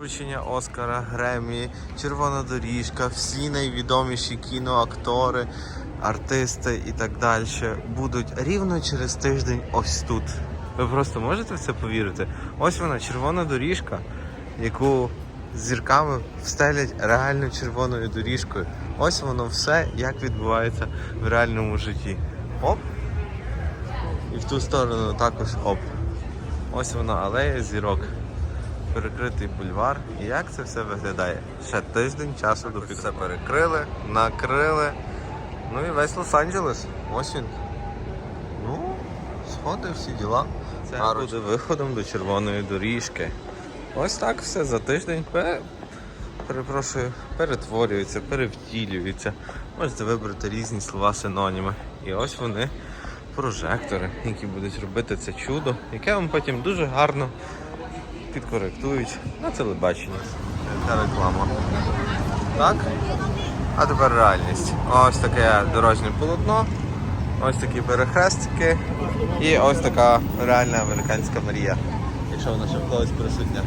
Вручення Оскара, Гремі, Червона доріжка, всі найвідоміші кіноактори, артисти і так далі будуть рівно через тиждень ось тут. Ви просто можете в це повірити? Ось вона, червона доріжка, яку зірками встелять реально червоною доріжкою. Ось воно все, як відбувається в реальному житті. Оп! І в ту сторону також оп. Ось вона алея зірок перекритий бульвар. І як це все виглядає? Ще тиждень часу до все перекрили, накрили. Ну і весь Лос-Анджелес. Ось він. Ну, сходи, всі діла. Це буде виходом до червоної доріжки. Ось так все за тиждень пе- перепрошую, перетворюється, перевтілюється. Можете вибрати різні слова синоніми. І ось вони, прожектори, які будуть робити це чудо, яке вам потім дуже гарно підкоректують на телебаченні. Та реклама. Так? А тепер реальність. Ось таке дорожнє полотно, ось такі перехрестики і ось така реальна американська мрія. Якщо вона ще в когось присутня.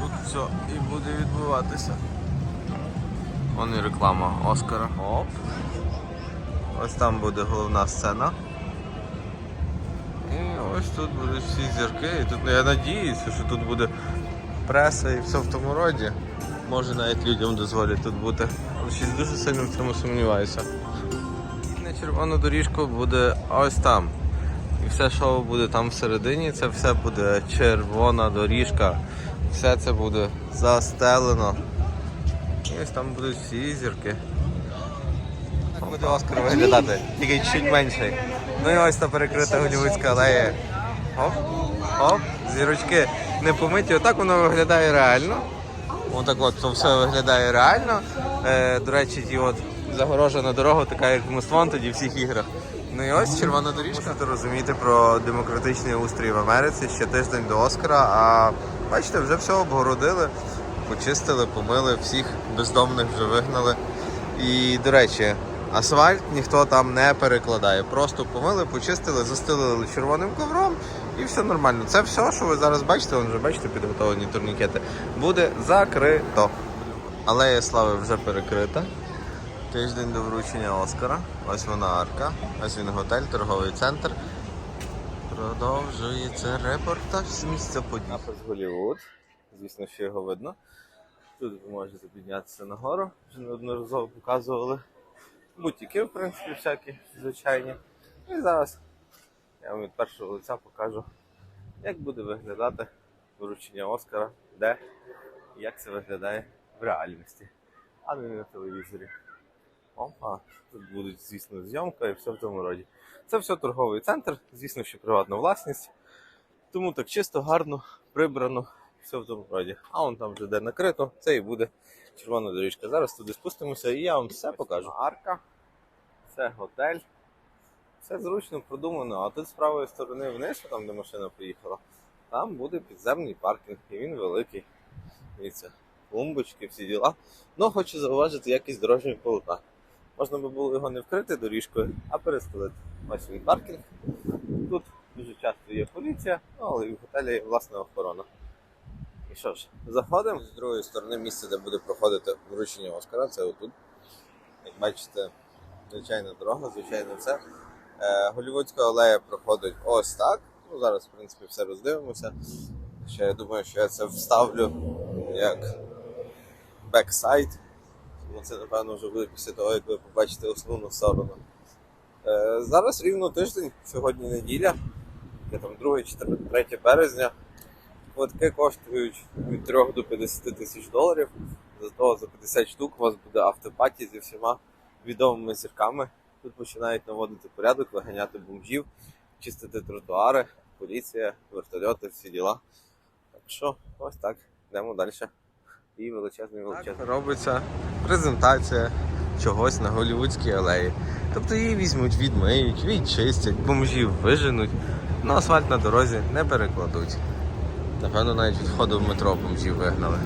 Тут все і буде відбуватися. Вон і реклама Оскара. Оп. Ось там буде головна сцена. І ось тут будуть всі зірки. І тут ну, я надіюся, що тут буде преса і все в тому роді. Може навіть людям дозволять тут бути. Але щось дуже сильно в цьому сумніваюся. На червону доріжку буде ось там. І все шоу буде там всередині, це все буде червона доріжка. Все це буде застелено. І ось там будуть всі зірки. Буде Оскар виглядати, тільки чуть менший. Ну і ось та перекрита голівудська алея. Оп, оп, зірочки не помиті. Отак воно виглядає реально. Отак от то все виглядає реально. Е, до речі, ті от загорожена дорога, така як в тоді в всіх іграх. Ну і ось червона доріжка. Мусите розуміти про демократичний устрій в Америці ще тиждень до Оскара. А бачите, вже все обгородили, почистили, помили, всіх бездомних вже вигнали. І, до речі, асфальт ніхто там не перекладає. Просто помили, почистили, застелили червоним ковром і все нормально. Це все, що ви зараз бачите, вже бачите підготовлені турнікети, буде закрито. Алея слави вже перекрита. Тиждень до вручення Оскара. Ось вона арка, ось він готель, торговий центр. Продовжується репортаж з місця подій. Напис Голівуд. Звісно, що його видно. Тут ви можете піднятися нагору, вже неодноразово показували. Бутіки, в принципі, всякі звичайні. І зараз я вам від першого лиця покажу, як буде виглядати вручення Оскара, де і як це виглядає в реальності, а не на телевізорі. Опа, тут будуть, звісно, зйомка і все в тому роді. Це все торговий центр, звісно, що приватна власність. Тому так чисто, гарно, прибрано, все в тому роді. А вон там вже де накрито, це і буде червона доріжка. Зараз туди спустимося і я вам все покажу. Арка, це готель. Все зручно продумано, а тут з правої сторони вниз, там де машина поїхала, там буде підземний паркінг, і він великий. Дивіться, клумбочки, всі діла. Ну, хочу зауважити якість дорожнього полота. Можна би було його не вкрити доріжкою, а перестелити. Ось він паркінг. Тут дуже часто є поліція, ну, але і в готелі є власна охорона. Що ж, заходимо з другої сторони місце, де буде проходити вручення Оскара, це отут. Як бачите, звичайна дорога, звичайно, це. Е, Голівудська алея проходить ось так. Ну, зараз, в принципі, все роздивимося. Ще я думаю, що я це вставлю як бексайд. Тому це, напевно, вже буде після того, як ви побачите основну сторону. Е, зараз рівно тиждень, сьогодні неділя, я там 2 чи 3 березня. Квитки коштують від 3 до 50 тисяч доларів. Зато за 50 штук у вас буде автопаті зі всіма відомими зірками. Тут починають наводити порядок, виганяти бомжів, чистити тротуари, поліція, вертольоти, всі діла. Так що, ось так, йдемо далі. І величезний величезний. Робиться презентація чогось на Голівудській алеї. Тобто її візьмуть, відмиють, відчистять, бомжів виженуть, на асфальт на дорозі не перекладуть. Напевно, навіть від входу в метро бомжів вигнали.